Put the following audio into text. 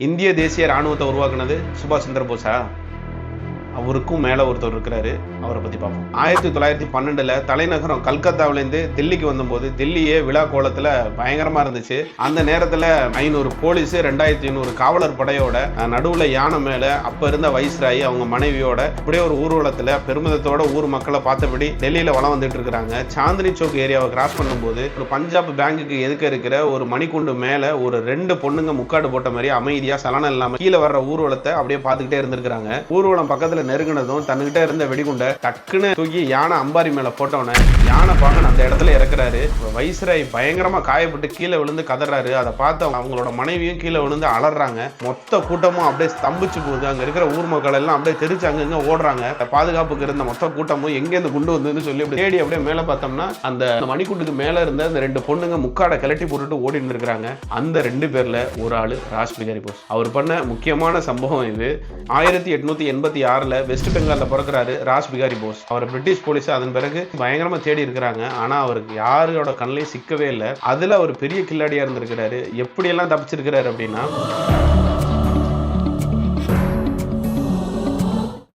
இந்திய தேசிய ராணுவத்தை உருவாக்குனது சுபாஷ் சந்திர போஸா அவருக்கும் மேலே ஒருத்தர் இருக்கிறாரு. அவரை பற்றி பார்ப்போம். ஆயிரத்தி தொள்ளாயிரத்தி பன்னெண்டில் தலைநகரம் கல்கத்தாவிலேருந்து தில்லிக்கு வந்தபோது தில்லியே விழா கோலத்தில் பயங்கரமாக இருந்துச்சு. அந்த நேரத்தில் ஐநூறு போலீஸ் ரெண்டாயிரத்தி ஐநூறு காவலர் படையோட நடுவில் யானை மேலே அப்போ இருந்த வைஸ்ராயி அவங்க மனைவியோட இப்படியே ஒரு ஊர்வலத்தில் பெருமிதத்தோட ஊர் மக்களை பார்த்தபடி டெல்லியில் வளம் வந்துட்டு இருக்கிறாங்க. சாந்தினி சௌக் ஏரியாவை கிராஸ் பண்ணும்போது ஒரு பஞ்சாப் பேங்குக்கு எதுக்க இருக்கிற ஒரு மணிக்குண்டு மேலே ஒரு ரெண்டு பொண்ணுங்க முக்காடு போட்ட மாதிரி அமைதியாக சலனம் இல்லாமல் கீழே வர்ற ஊர்வலத்தை அப்படியே பார்த்துக்கிட்டே இருந்திருக்கிறாங்க. ஊர்வலம் பக்கத்தில் நெருங்கினதும் தன்கிட்ட இருந்த வெடிகுண்டை டக்குன்னு தூக்கி யானை அம்பாரி மேல போட்டவன யானை பாகன் அந்த இடத்துல இறக்குறாரு. வைஸ்ராய் பயங்கரமா காயப்பட்டு கீழே விழுந்து கதறாரு. அதை பார்த்து அவங்களோட மனைவியும் கீழே விழுந்து அலறாங்க. மொத்த கூட்டமும் அப்படியே ஸ்தம்பிச்சு போகுது. அங்க இருக்கிற ஊர் மக்கள் எல்லாம் அப்படியே தெரிச்சு அங்கங்க ஓடுறாங்க. பாதுகாப்புக்கு இருந்த மொத்த கூட்டமும் எங்கேருந்து குண்டு வந்ததுன்னு சொல்லி அப்படி தேடி அப்படியே மேல பார்த்தோம்னா அந்த மணிக்குண்டுக்கு மேல இருந்த அந்த ரெண்டு பொண்ணுங்க முக்காடை கிளட்டி போட்டுட்டு ஓடி இருக்கிறாங்க. அந்த ரெண்டு பேர்ல ஒரு ஆளு ராஜ் பிகாரி போஸ். அவர் பண்ண முக்கியமான சம்பவம் இது. ஆயிரத்தி எட்நூத்தி எண்பத்தி ஆறுல வெஸ்ட் பெங்கால்ல பிறக்கிறாரு ராஜ் பிகாரி போஸ். அவர் பிரிட்டிஷ் போலீஸ் அதன் பிறகு பயங்கரமா தேடி இருக்கிறாங்க. ஆனா அவருக்கு யாரோட கண்ணிலையும் சிக்கவே இல்லை. அதுல அவர் பெரிய கில்லாடியா இருந்திருக்கிறாரு. எப்படி எல்லாம் தப்பிச்சிருக்கிறாரு அப்படின்னா